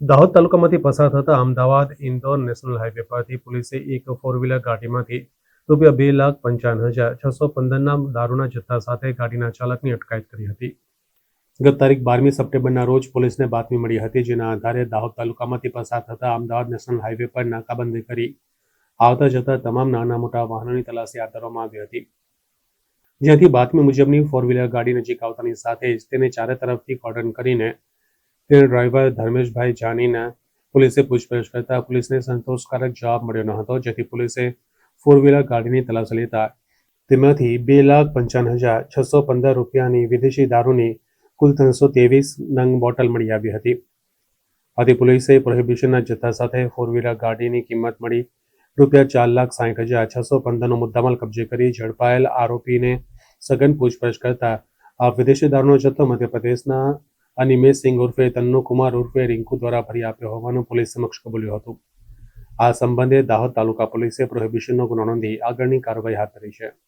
દાહોદ તાલુકામાંથી પસાર થતા Ahmedabad, Indore national highway પરથી પોલીસે એક ફોર વ્હીલર ગાડીમાંથી રૂપિયા બે લાખ પંચાવન હજાર છસો પંદરના દારૂના જથ્થા સાથે ગાડીના ચાલકની અટકાયત કરી હતી. ગત તારીખ બારમી સપ્ટેમ્બરના રોજ પોલીસને બાતમી મળી હતી, જેના આધારે દાહોદ તાલુકામાંથી પસાર થતા અમદાવાદ નેશનલ હાઈવે પર નાકાબંધી કરી આવતા જતા તમામ નાના મોટા વાહનોની તલાશી હાથ ધરવામાં આવી હતી. જ્યાંથી બાતમી મુજબની ફોર વ્હીલર ગાડી નજીક આવતાની સાથે જ તેને ચારે તરફથી કોર્ડન કરીને તેના ડ્રાઈવર ધર્મેશભાઈ જાનીને પોલીસે પૂછપરછ કરતા પોલીસને સંતોષકારક જવાબ મળ્યો ન હતો, જેથી પોલીસે ફોર વ્હીલર ગાડીની તલાશી લેતા તેમાંથી બે લાખ પંચાવન હજાર છસો પંદર રૂપિયાની વિદેશી દારૂની કુલ ત્રણસો ત્રેવીસ નંગ બોટલ મળી આવી હતી. આથી પોલીસે પ્રોહિબિશનના જથ્થા સાથે ફોર વ્હીલર ગાડીની કિંમત મળી રૂપિયા ચાર લાખ સાઠ હજાર છસો પંદરનો મુદ્દામાલ કબજે કરી ઝડપાયેલ આરોપીને સઘન પૂછપરછ કરતા આ વિદેશી દારૂનો જથ્થો મધ્યપ્રદેશના અનિમેશ સિંઘ ઉર્ફે તન્નુ કુમાર ઉર્ફે રિંકુ દ્વારા ભરી આપ્યો હોવાનું પોલીસ સમક્ષ કબૂલ્યું હતું. આ સંબંધે દાહોદ તાલુકા પોલીસે પ્રોહિબિશનનો ગુનો નોંધી આગળની કાર્યવાહી હાથ ધરી છે.